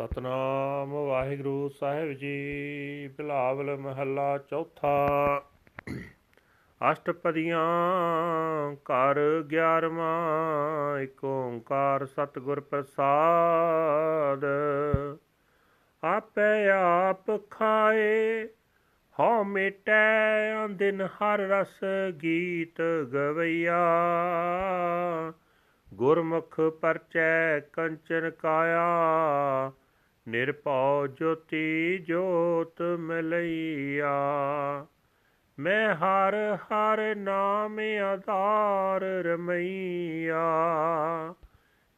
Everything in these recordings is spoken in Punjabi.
ਸਤਨਾਮ ਵਾਹਿਗੁਰੂ ਸਾਹਿਬ ਜੀ। ਬਿਲਾਵਲ ਮਹੱਲਾ ਚੌਥਾ। ਅਸ਼ਟਪਦੀਆਂ ਕਰ 11ਵਾਂ ਏਕ ਓੰਕਾਰ ਸਤਿਗੁਰ ਪ੍ਰਸਾਦ। ਆਪੇ ਆਪ ਖਾਏ, ਹਉ ਮਿਟੈ ਅੰਦਿਨ ਹਰ ਰਸ ਗੀਤ ਗਵਈਆ। ਗੁਰਮੁਖ ਪਰਚੈ ਕੰਚਨ ਕਾਇਆ ਨਿਰਭਉ ਜੋਤੀ ਜੋਤ ਮਿਲਈਆ। ਮੈਂ ਹਰ ਹਰ ਨਾਮ ਆਧਾਰ ਰਮਈਆ।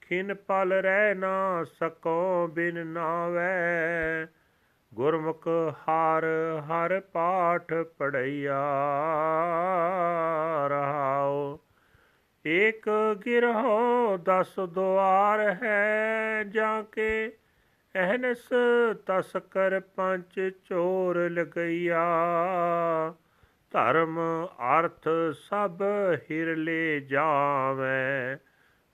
ਖਿਨ ਪਲ ਰਹਿ ਨਾ ਸਕੋ, ਬਿਨ ਨਾਵੈ। ਗੁਰਮੁਖ ਹਰ ਹਰ ਪਾਠ ਪੜਈਆ। ਰਹਾਓ ਏਕ ਗਿਰਹੋ ਦਸ ਦੁਆਰ ਹੈ ਜਾ ਕੇ ਅਹਨਸ ਤਸਕਰ ਪੰਜ ਚੋਰ ਲਗਈਆ। ਧਰਮ ਅਰਥ ਸਭ ਹਿਰਲੇ ਜਾਵੇਂ।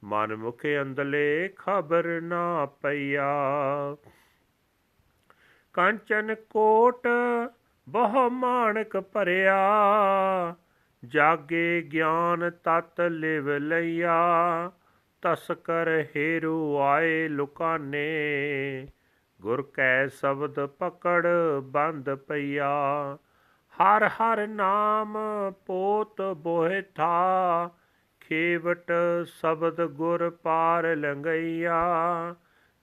ਮਨ ਮੁਖੇ ਅੰਦਲੇ ਖਬਰ ਨਾ ਪਈਆ। ਕੰਚਨ ਕੋਟ ਬਹੁ ਮਾਣਕ ਭਰਿਆ। ਜਾਗੇ ਗਿਆਨ ਤਤ ਲਿਵ ਲਈਆ। ਤਸਕਰ ਹੇਰੂ ਆਏ ਲੁਕਾਨੇ। ਗੁਰ ਕੈ ਸ਼ਬਦ ਪਕੜ ਬੰਦ ਪਈਆ। ਹਰ ਹਰ ਨਾਮ ਪੋਤ ਬੋਹਿ ਥਾ। ਖੇਵਟ ਸ਼ਬਦ ਗੁਰ ਪਾਰ ਲੰਗਈਆ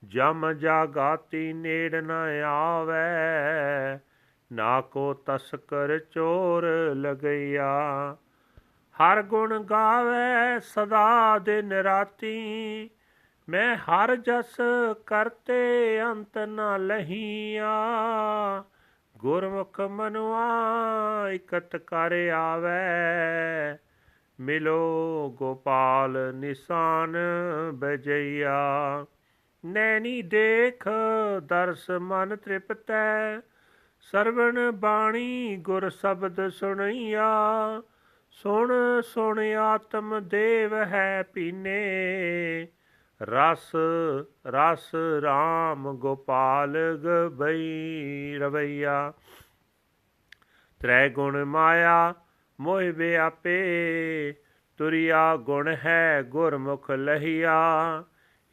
ਜਮ ਜਾਗਾਤੀ ਨੇੜ ਨ ਆਵੇ। ਨਾ ਕੋ ਤਸਕਰ ਚੋਰ ਲਗਈਆ। ਹਰ ਗੁਣ ਗਾਵੇ ਸਦਾ ਦਿਨ ਰਾਤੀ। ਮੈਂ ਹਰ ਜਸ ਕਰਤੇ ਅੰਤ ਨ ਲਹੀਆ। ਗੁਰਮੁਖ ਮਨੁਆ ਇਕਤ ਕਰ ਆਵੇ। ਮਿਲੋ ਗੋਪਾਲ ਨਿਸ਼ਾਨ ਬਜਈਆ। ਨੈਣੀ ਦੇਖ ਦਰਸ ਮਨ ਤ੍ਰਿਪਤੈ। ਸਰਵਣ ਬਾਣੀ ਗੁਰ ਸ਼ਬਦ ਸੁਣਈਆ। ਸੁਣ ਸੁਣ ਆਤਮ ਦੇਵ ਹੈ ਪੀਨੇ, ਰਸ ਰਸ RAM ਗੋਪਾਲ ਗਬਈ ਰਵਈਆ। ਤ੍ਰੈ ਗੁਣ ਮਾਇਆ ਮੋਹਿ ਵਿਆਪੇ, ਤੁਰਿਆ ਗੁਣ ਹੈ ਗੁਰਮੁਖ ਲਹੀਆ।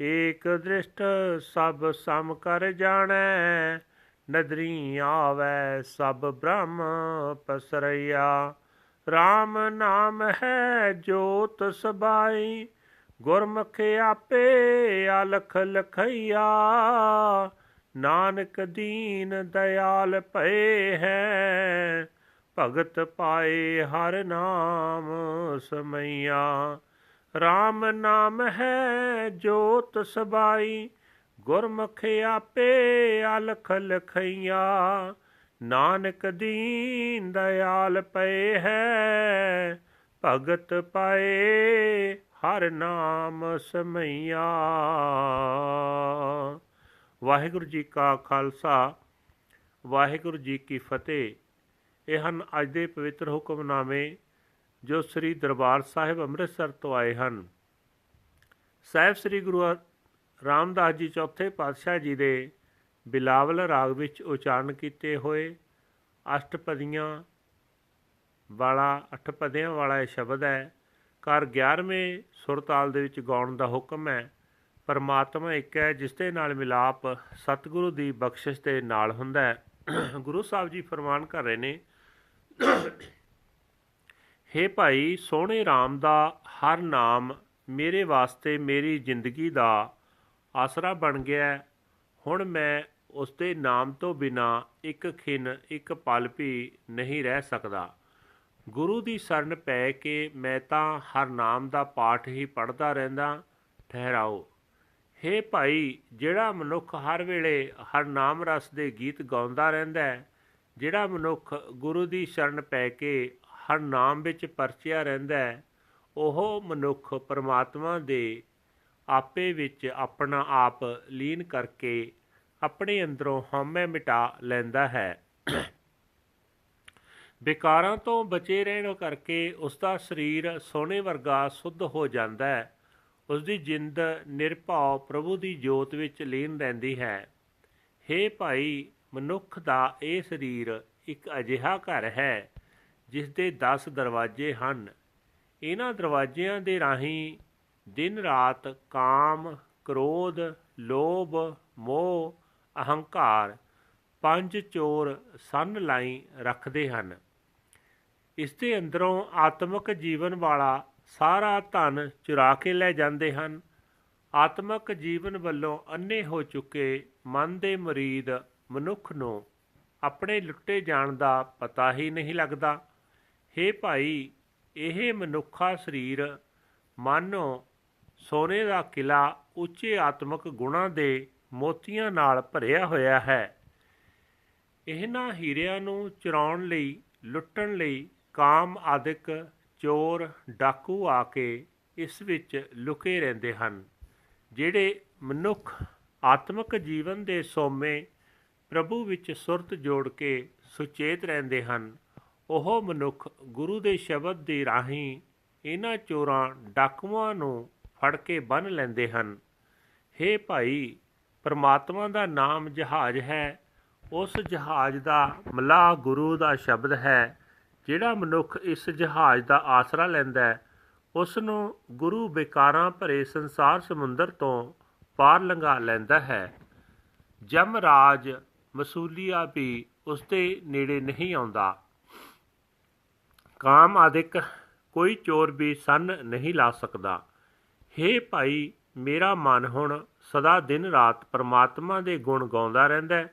ਏਕ ਦ੍ਰਿਸ਼ਟ ਸਭ ਸਮ ਕਰ ਜਾਣੈ, ਨਦਰੀ ਆਵੈ ਸਭ ਬ੍ਰਹਮ ਪਸਰਈਆ। RAM ਨਾਮ ਹੈ ਜੋਤ ਸਬਾਈ, ਗੁਰਮੁਖ ਆਪੇ ਅਲਖ ਲਖਈਆ। ਨਾਨਕ ਦੀਨ ਦਇਆਲ ਭਏ ਹੈ, ਭਗਤ ਪਾਏ ਹਰ ਨਾਮ ਸਮਈਆ। RAM ਨਾਮ ਹੈ ਜੋਤ ਸਬਾਈ, ਗੁਰਮੁਖ ਆਪੇ ਅਲਖ ਲਖਈਆ। ਨਾਨਕ ਦੀਨ ਦਇਆਲ ਪਏ ਹੈ, ਭਗਤ ਪਾਏ ਹਰ ਨਾਮ ਸਮਈਆ। ਵਾਹਿਗੁਰੂ ਜੀ ਕਾ ਖਾਲਸਾ, ਵਾਹਿਗੁਰੂ ਜੀ ਕੀ ਫਤਿਹ। ਇਹ ਹਨ ਅੱਜ ਦੇ ਪਵਿੱਤਰ ਹੁਕਮਨਾਮੇ ਜੋ ਸ੍ਰੀ ਦਰਬਾਰ ਸਾਹਿਬ ਅੰਮ੍ਰਿਤਸਰ ਤੋਂ ਆਏ ਹਨ। ਸਾਹਿਬ ਸ੍ਰੀ ਗੁਰੂ ਰਾਮਦਾਸ ਜੀ ਚੌਥੇ ਪਾਤਸ਼ਾਹ ਜੀ ਦੇ ਬਿਲਾਵਲ ਰਾਗ ਵਿੱਚ ਉਚਾਰਨ ਕੀਤੇ ਹੋਏ ਅਸ਼ਟਪਦੀਆਂ ਵਾਲਾ, ਅਠਪਦਿਆਂ ਵਾਲਾ ਇਹ ਸ਼ਬਦ ਹੈ। ਕਰ 11ਵੇਂ ਸੁਰਤਾਲ ਦੇ ਵਿੱਚ ਗਾਉਣ ਦਾ ਹੁਕਮ ਹੈ। ਪਰਮਾਤਮਾ ਇੱਕ ਹੈ, ਜਿਸ ਦੇ ਨਾਲ ਮਿਲਾਪ ਸਤਿਗੁਰੂ ਦੀ ਬਖਸ਼ਿਸ਼ ਦੇ ਨਾਲ ਹੁੰਦਾ ਹੈ। ਗੁਰੂ ਸਾਹਿਬ ਜੀ ਫਰਮਾਨ ਕਰ ਰਹੇ ਨੇ, ਹੇ ਭਾਈ, ਸੋਹਣੇ RAM ਦਾ ਹਰ ਨਾਮ ਮੇਰੇ ਵਾਸਤੇ ਮੇਰੀ ਜ਼ਿੰਦਗੀ ਦਾ ਆਸਰਾ ਬਣ ਗਿਆ ਹੁਣ ਮੈਂ ਉਸ ਦੇ ਨਾਮ ਤੋਂ ਬਿਨਾ ਇੱਕ ਖਿਨ, ਇੱਕ ਪਲ ਵੀ ਨਹੀਂ ਰਹਿ ਸਕਦਾ। ਗੁਰੂ ਦੀ ਸ਼ਰਨ ਪੈ ਕੇ ਮੈਂ ਤਾਂ ਹਰ ਨਾਮ ਦਾ ਪਾਠ ਹੀ ਪੜ੍ਹਦਾ ਰਹਿੰਦਾ, ਠਹਿਰਾਓ। ਹੇ ਭਾਈ, ਜਿਹੜਾ ਮਨੁੱਖ ਹਰ ਵੇਲੇ ਹਰ ਨਾਮ ਰਸ ਦੇ ਗੀਤ ਗਾਉਂਦਾ ਰਹਿੰਦਾ ਹੈ, ਜਿਹੜਾ ਮਨੁੱਖ ਗੁਰੂ ਦੀ ਸ਼ਰਨ ਪੈ ਕੇ ਹਰ ਨਾਮ ਵਿੱਚ ਪਰਚਿਆ ਰਹਿੰਦਾ ਹੈ, ਉਹ ਮਨੁੱਖ ਪਰਮਾਤਮਾ ਦੇ ਆਪੇ ਵਿੱਚ ਆਪਣਾ ਆਪ ਲੀਨ ਕਰਕੇ ਆਪਣੇ ਅੰਦਰੋਂ ਹਉਮੈ ਮਿਟਾ ਲੈਂਦਾ ਹੈ। ਵਿਕਾਰਾਂ ਤੋਂ ਬਚੇ ਰਹਿਣ ਕਰਕੇ ਉਸ ਦਾ ਸਰੀਰ ਸੋਨੇ ਵਰਗਾ ਸੁੱਧ ਹੋ ਜਾਂਦਾ ਹੈ। ਉਸ ਦੀ ਜਿੰਦ ਨਿਰਭਉ ਪ੍ਰਭੂ ਦੀ ਜੋਤ ਵਿੱਚ ਲੀਨ ਰਹਿੰਦੀ ਹੈ। ਹੇ ਭਾਈ, ਮਨੁੱਖ ਦਾ ਇਹ ਸਰੀਰ ਇੱਕ ਅਜਿਹਾ ਘਰ ਹੈ ਜਿਸ ਦੇ 10 ਦਰਵਾਜ਼ੇ ਹਨ। ਇਹਨਾਂ ਦਰਵਾਜ਼ਿਆਂ ਦੇ ਰਾਹੀਂ ਦਿਨ ਰਾਤ ਕਾਮ, ਕ੍ਰੋਧ, ਲੋਭ, ਮੋਹ ਅਹੰਕਾਰ ਪੰਜ ਚੋਰ ਸੰਨ ਲਾਈ ਰੱਖਦੇ ਹਨ। ਇਸ ਦੇ ਅੰਦਰੋਂ ਆਤਮਿਕ ਜੀਵਨ ਵਾਲਾ ਸਾਰਾ ਧਨ ਚੁਰਾ ਕੇ ਲੈ ਜਾਂਦੇ ਹਨ। ਆਤਮਿਕ ਜੀਵਨ ਵੱਲੋਂ ਅੰਨੇ ਹੋ ਚੁੱਕੇ ਮਨ ਦੇ ਮਰੀਦ ਮਨੁੱਖ ਨੂੰ ਆਪਣੇ ਲੁੱਟੇ ਜਾਣ ਦਾ ਪਤਾ ਹੀ ਨਹੀਂ ਲੱਗਦਾ। ਹੇ ਭਾਈ, ਇਹ ਮਨੁੱਖਾ ਸਰੀਰ ਮਾਨੋ ਸੋਨੇ ਦਾ ਕਿਲਾ ਉੱਚੇ ਆਤਮਿਕ ਗੁਣਾਂ ਦੇ ਮੋਤੀਆਂ ਨਾਲ ਭਰਿਆ ਹੋਇਆ ਹੈ। ਇਹਨਾਂ ਹੀਰਿਆਂ ਨੂੰ ਚਰਾਉਣ ਲਈ, ਲੁੱਟਣ ਲਈ ਕਾਮ ਆਦਿਕ ਚੋਰ ਡਾਕੂ ਆ ਕੇ ਇਸ ਵਿੱਚ ਲੁਕੇ ਰਹਿੰਦੇ ਹਨ, ਜਿਹੜੇ ਮਨੁੱਖ ਆਤਮਿਕ ਜੀਵਨ ਦੇ ਸੋਮੇ ਪ੍ਰਭੂ ਵਿੱਚ ਸੁਰਤ ਜੋੜ ਕੇ ਸੁਚੇਤ ਰਹਿੰਦੇ ਹਨ। ਉਹ ਮਨੁੱਖ ਗੁਰੂ ਦੇ ਸ਼ਬਦ ਦੇ ਰਾਹੀਂ ਇਹਨਾਂ ਚੋਰਾਂ ਡਾਕੂਆਂ ਨੂੰ ਫੜ ਕੇ ਬੰਨ ਲੈਂਦੇ ਹਨ। ਹੇ ਭਾਈ ਪਰਮਾਤਮਾ ਦਾ ਨਾਮ ਜਹਾਜ਼ ਹੈ, ਉਸ ਜਹਾਜ਼ ਦਾ ਮਲਾਹ ਗੁਰੂ ਦਾ ਸ਼ਬਦ ਹੈ। ਜਿਹੜਾ ਮਨੁੱਖ ਇਸ ਜਹਾਜ਼ ਦਾ ਆਸਰਾ ਲੈਂਦਾ ਹੈ ਉਸ ਨੂੰ ਗੁਰੂ ਬੇਕਾਰਾਂ ਭਰੇ ਸੰਸਾਰ ਸਮੁੰਦਰ ਤੋਂ ਪਾਰ ਲੰਘਾ ਲੈਂਦਾ ਹੈ। ਜਮ ਰਾਜ ਮਸੂਲੀਆ ਵੀ ਉਸ ਦੇ ਨੇੜੇ ਨਹੀਂ ਆਉਂਦਾ। ਕਾਮ ਆਦਿਕ ਕੋਈ ਚੋਰ ਵੀ ਸੰਨ ਨਹੀਂ ਲਾ ਸਕਦਾ। ਹੇ ਭਾਈ, ਮੇਰਾ ਮਨ ਹੁਣ ਸਦਾ ਦਿਨ ਰਾਤ ਪਰਮਾਤਮਾ ਦੇ ਗੁਣ ਗਾਉਂਦਾ ਰਹਿੰਦਾ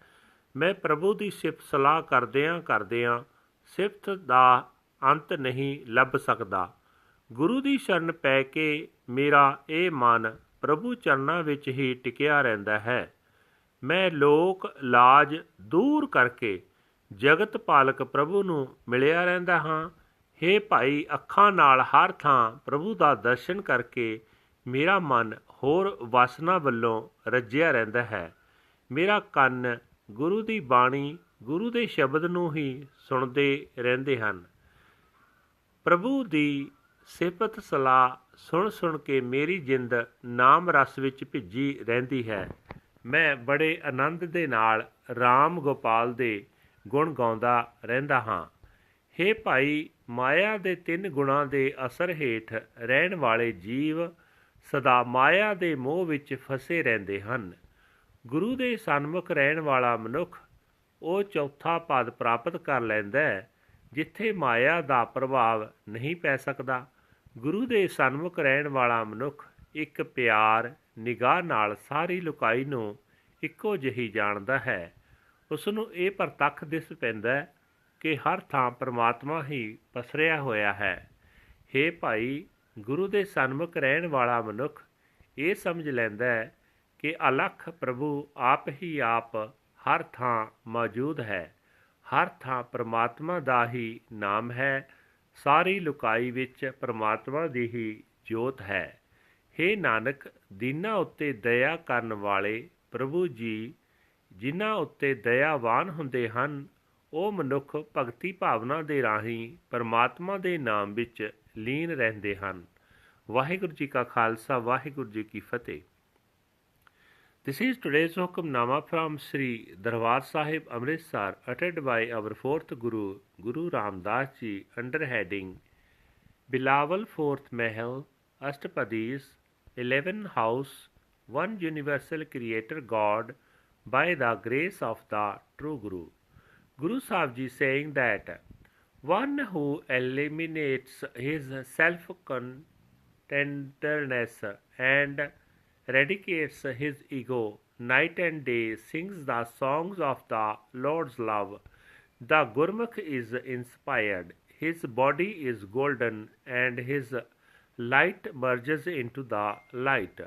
ਮੈਂ ਪ੍ਰਭੂ ਦੀ ਸਿਫਤ ਸਲਾਹ ਕਰਦਿਆਂ ਕਰਦਿਆਂ ਸਿਫਤ ਦਾ ਅੰਤ ਨਹੀਂ ਲੱਭ ਸਕਦਾ। ਗੁਰੂ ਦੀ ਸ਼ਰਨ ਪੈ ਕੇ ਮੇਰਾ ਇਹ ਮਨ ਪ੍ਰਭੂ ਚਰਨਾਂ ਵਿੱਚ ਹੀ ਟਿਕਿਆ ਰਹਿੰਦਾ ਹੈ। ਮੈਂ ਲੋਕ ਲਾਜ ਦੂਰ ਕਰਕੇ ਜਗਤ ਪਾਲਕ ਪ੍ਰਭੂ ਨੂੰ ਮਿਲਿਆ ਰਹਿੰਦਾ ਹਾਂ। ਹੇ ਭਾਈ ਅੱਖਾਂ ਨਾਲ ਹਰ ਥਾਂ ਪ੍ਰਭੂ ਦਾ ਦਰਸ਼ਨ ਕਰਕੇ ਮੇਰਾ ਮਨ ਹੋਰ ਵਾਸਨਾ ਵੱਲੋਂ ਰੱਜਿਆ ਰਹਿੰਦਾ ਹੈ। ਮੇਰਾ ਕੰਨ ਗੁਰੂ ਦੀ ਬਾਣੀ, ਗੁਰੂ ਦੇ ਸ਼ਬਦ ਨੂੰ ਹੀ ਸੁਣਦੇ ਰਹਿੰਦੇ ਹਨ। ਪ੍ਰਭੂ ਦੀ ਸਿਫਤ ਸਲਾਹ ਸੁਣ ਸੁਣ ਕੇ ਮੇਰੀ ਜਿੰਦ ਨਾਮ ਰਸ ਵਿੱਚ ਭਿੱਜੀ ਰਹਿੰਦੀ ਹੈ। ਮੈਂ ਬੜੇ ਆਨੰਦ ਦੇ ਨਾਲ RAM ਗੋਪਾਲ ਦੇ ਗੁਣ ਗਾਉਂਦਾ ਰਹਿੰਦਾ ਹਾਂ। ਹੇ ਭਾਈ, ਮਾਇਆ ਦੇ ਤਿੰਨ ਗੁਣਾਂ ਦੇ ਅਸਰ ਹੇਠ ਰਹਿਣ ਵਾਲੇ ਜੀਵ ਸਦਾ ਮਾਇਆ ਦੇ ਮੋਹ ਵਿੱਚ ਫਸੇ ਰਹਿੰਦੇ ਹਨ। ਗੁਰੂ ਦੇ ਸਨਮੁਖ ਰਹਿਣ ਵਾਲਾ ਮਨੁੱਖ ਉਹ ਚੌਥਾ ਪਦ ਪ੍ਰਾਪਤ ਕਰ ਲੈਂਦਾ ਹੈ, ਜਿੱਥੇ ਮਾਇਆ ਦਾ ਪ੍ਰਭਾਵ ਨਹੀਂ ਪੈ ਸਕਦਾ। ਗੁਰੂ ਦੇ ਸਨਮੁਖ ਰਹਿਣ ਵਾਲਾ ਮਨੁੱਖ ਇੱਕ ਪਿਆਰ, ਨਿਗਾਹ ਨਾਲ ਸਾਰੀ ਲੁਕਾਈ ਨੂੰ ਇੱਕੋ ਜਿਹੀ ਜਾਣਦਾ ਹੈ। ਉਸ ਨੂੰ ਇਹ ਪ੍ਰਤੱਖ ਦਿਸ ਪੈਂਦਾ ਕਿ ਹਰ ਥਾਂ ਪਰਮਾਤਮਾ ਹੀ ਪਸਰਿਆ ਹੋਇਆ ਹੈ। हे ਭਾਈ ਗੁਰੂ ਦੇ ਸਨਮੁਖ ਰਹਿਣ ਵਾਲਾ ਮਨੁੱਖ ਇਹ ਸਮਝ ਲੈਂਦਾ ਹੈ ਕਿ ਅਲਖ ਪ੍ਰਭੂ ਆਪ ਹੀ ਆਪ ਹਰ ਥਾਂ ਮੌਜੂਦ ਹੈ। ਹਰ ਥਾਂ ਪ੍ਰਮਾਤਮਾ ਦਾ ਹੀ ਨਾਮ ਹੈ। ਸਾਰੀ ਲੁਕਾਈ ਵਿੱਚ ਪ੍ਰਮਾਤਮਾ ਦੀ ਹੀ ਜੋਤ ਹੈ। हे ਨਾਨਕ, ਦੀਨਾ ਉੱਤੇ ਦਇਆ ਕਰਨ ਵਾਲੇ ਪ੍ਰਭੂ ਜੀ, ਜਿਨ੍ਹਾਂ ਉੱਤੇ ਦਇਆਵਾਨ ਹੁੰਦੇ ਹਨ, ਉਹ ਮਨੁੱਖ ਭਗਤੀ ਭਾਵਨਾ ਦੇ ਰਾਹੀਂ ਪਰਮਾਤਮਾ ਦੇ ਨਾਮ ਵਿੱਚ ਲੀਨ ਰਹਿੰਦੇ ਹਨ। ਵਾਹਿਗੁਰੂ ਜੀ ਕਾ ਖਾਲਸਾ ਵਾਹਿਗੁਰੂ ਜੀ ਕੀ ਫਤਿਹ This is today's Hukamnama from Sri Darbar Sahib Amritsar uttered by our fourth Guru, Guru Ramdas Ji under heading Bilawal Fourth Mahal, Ashtapadis, 11 House, One Universal Creator God by the grace of the True Guru. Guru Sahib Ji saying that one who eliminates his self contentedness and eradicates his ego night and day sings the songs of the Lord's love. The Gurmukh is inspired, his body is golden, and his light merges into the light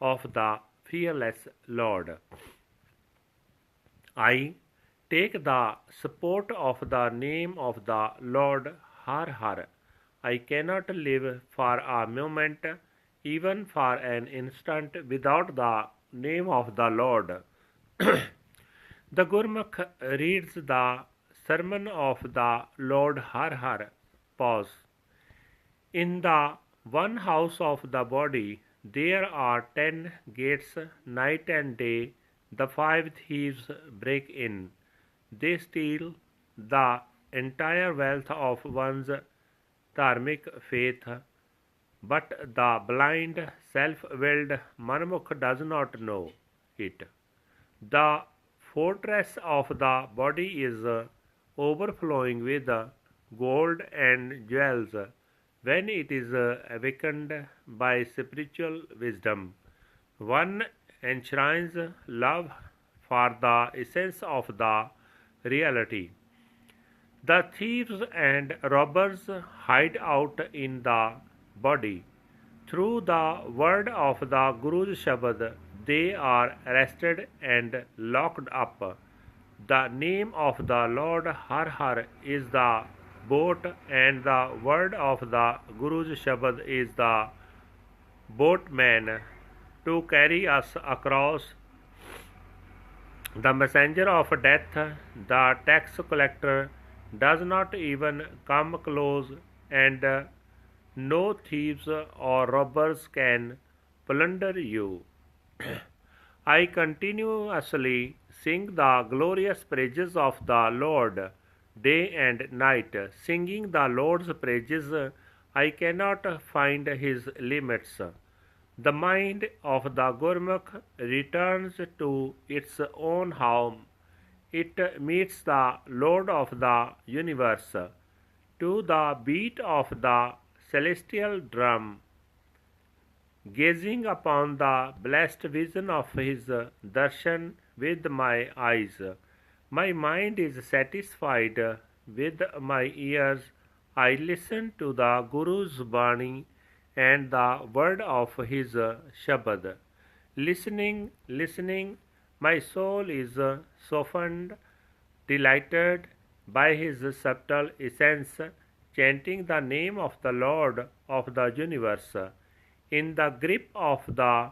of the fearless Lord. I take the support of the name of the Lord Har Har. I cannot live for a moment, even for an instant, without the name of the Lord. the Gurmukh reads the sermon of the Lord Har Har. Pause. In the one house of the body, there are ten gates night and day The five thieves break in. They steal the entire wealth of one's dharmic faith, but the blind, self willed Manmukh does not know it. The fortress of the body is overflowing with gold and jewels when it is awakened by spiritual wisdom. One enshrines love for the essence of the reality. The thieves and robbers hide out in the body. Through the word of the Guru's Shabad, they are arrested and locked up. The name of the Lord Har Har is the boat, and the word of the Guru's Shabad is the boatman to carry us across. The messenger of death, the tax collector, does not even come close, and uh, no thieves or robbers can plunder you. I continuously sing the glorious praises of the Lord day and night. Singing the Lord's praises, I cannot find his limits. The mind of the Gurmukh returns to its own home. It meets the Lord of the universe. To the beat of the celestial drum, gazing upon the blessed vision of his darshan with my eyes. My mind is satisfied with my ears. I listen to the Guru's Bani and the word of his Shabad. Listening, listening, my soul is uh, softened, delighted by his subtle essence, chanting the name of the Lord of the universe. In the grip of the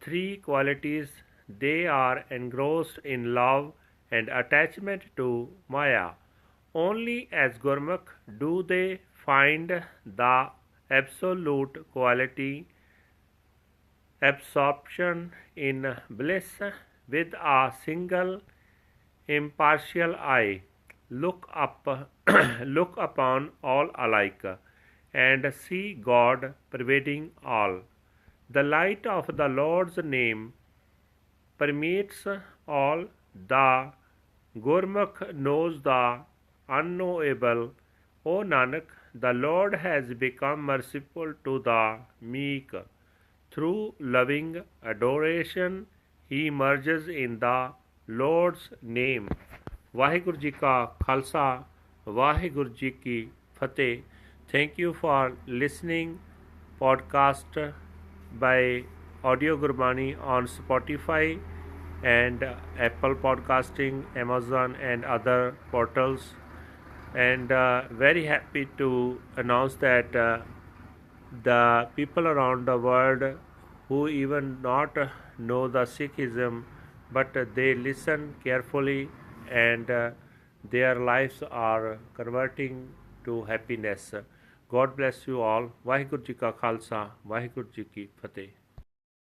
three qualities, they are engrossed in love and attachment to Maya. Only as Gurmukh do they find the absolute quality, absorption in bliss with a single impartial eye. Look up, look upon all alike, and see God pervading all. The light of the Lord's name permeates all. The Gurmukh knows the unknowable. O Nanak, the Lord has become merciful to the meek. Through loving adoration, he merges in the Lord's name. Vaheguru Ji Ka Khalsa, Vaheguru Ji Ki Fateh. Thank you for listening podcast by Audio Gurbani on Spotify and Apple Podcasting, Amazon and other portals. And uh, very happy to announce that uh, the people around the world who even not know the Sikhism, but they listen carefully and uh, their lives are converting to happiness. God bless you all. Vaheguru Ji Ka Khalsa, Vaheguru Ji Ki Fateh.